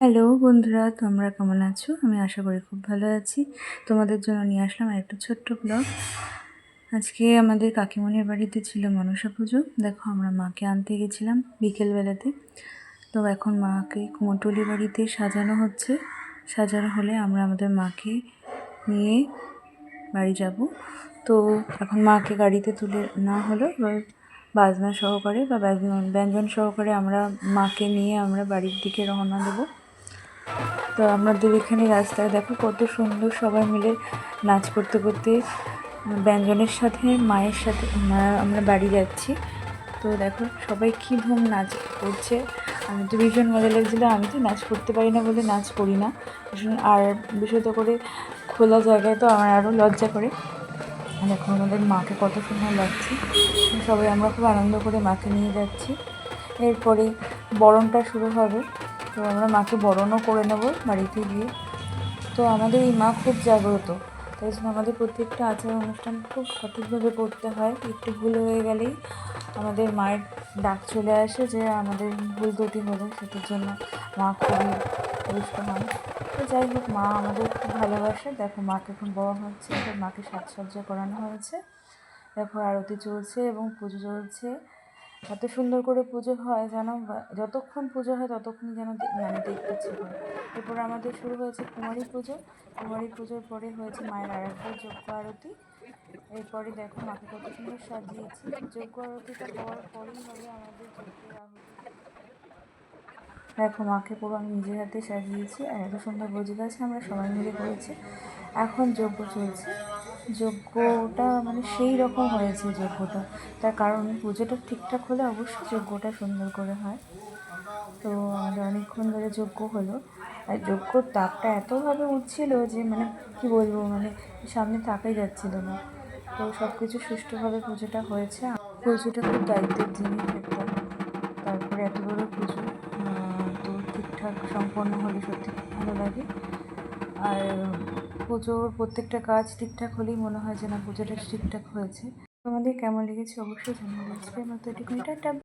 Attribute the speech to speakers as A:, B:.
A: Hello বন্ধুরা, তোমরা কেমন আছো? আমি আশা করি খুব ভালো আছি। তোমাদের জন্য নিয়ে আসলাম একটা ছোট্ট ব্লগ আজকে আমাদের কাকিমণির বাড়িতে ছিল মনসা পুজো। দেখো, আমরা মাকে আনতে গেছিলাম বিকেলবেলাতে। তো এখন মাকে কুমোটলি বাড়িতে সাজানো হচ্ছে। সাজানো হলে আমরা আমাদের মাকে নিয়ে বাড়ি যাব। তো এখন মাকে গাড়িতে তুলে না হলো বাজনা সহকারে বা ব্যঞ্জন সহকারে আমরা মাকে নিয়ে আমরা বাড়ির দিকে রওনা দেবো। তো আমাদের এখানে রাস্তায় দেখো কত সুন্দর সবাই মিলে নাচ করতে করতে ব্যঞ্জনের সাথে, মায়ের সাথে, আমরা বাড়ি যাচ্ছি। তো দেখো সবাই কী ধুম নাচ করছে। আমি তো ভীষণ মজা লাগছিল, আমি তো নাচ করতে পারি না বলে নাচ করি না। আর বিশেষত করে খোলা জায়গায় তো আমার আরও লজ্জা করে। দেখো আমাদের মাকে কত সুন্দর লাগছে। সবাই, আমরা খুব আনন্দ করে মাকে নিয়ে যাচ্ছি। এরপরে বরণটা শুরু হবে। তো আমরা মাকে বরণও করে নেব বাড়িতে গিয়ে। তো আমাদের এই মা খুব জাগ্রত। তাই জন্য আমাদের প্রত্যেকটা আচার অনুষ্ঠান খুব সঠিকভাবে করতে হয়। একটু ভুল হয়ে গেলেই আমাদের মায়ের ডাক চলে আসে যে আমাদের ভুল ত্রুটি হলে, সেটার জন্য মা খুবই রুষ্ট হন তো যাই হোক, মা আমাদের খুব ভালোবাসে। দেখো, মাকে এখন বড় হচ্ছে মাকে সাজসজ্জা করানো হয়েছে। দেখো, আরতি চলছে এবং পুজো চলছে। এত সুন্দর করে পুজো হয় যেন যতক্ষণ পুজো হয় ততক্ষণ যেন মানে দেখতে ইচ্ছে এরপর আমাদের শুরু হয়েছে কুমারী পুজো। কুমারী পুজোর পরে হয়েছে মায়ের আরেকবার যজ্ঞ আরতি। এরপরে দেখো মাকে কত সুন্দর সাজিয়েছি। যজ্ঞ আরতিটা হওয়ার পরেই হবে আমাদের দেখো মাকে পুরো আমি নিজের হাতে সাজিয়েছি আর এত সুন্দর বুঝে গেছে, আমরা সবাই মিলে করেছি। এখন যজ্ঞ চলছে। যজ্ঞটা মানে সেই রকম হয়েছে যজ্ঞটা তার কারণ পুজোটা ঠিকঠাক হলে অবশ্যই যজ্ঞটা সুন্দর করে হয়। তো আমাদের অনেকক্ষণ ধরে যজ্ঞ হলো। আর যজ্ঞর তাপটা এতভাবে উঠছিল যে মানে কি বলব মানে সামনে তাকাই যাচ্ছিল না। তো সব কিছু সুষ্ঠুভাবে পুজোটা হয়েছে। পুজোটা খুব দায়িত্বের জিনিস একটা। তারপরে এত বড় পুজো তো ঠিকঠাক সম্পন্ন হলে সত্যি খুব ভালো লাগে। আর পুজোর প্রত্যেকটা কাজ ঠিকঠাক হলেই মনে হয় যে না পুজোটা ঠিকঠাক হয়েছে। তোমাদের কেমন লেগেছে অবশ্যই জানাবে আমার তো এটুকুনি। টাটা।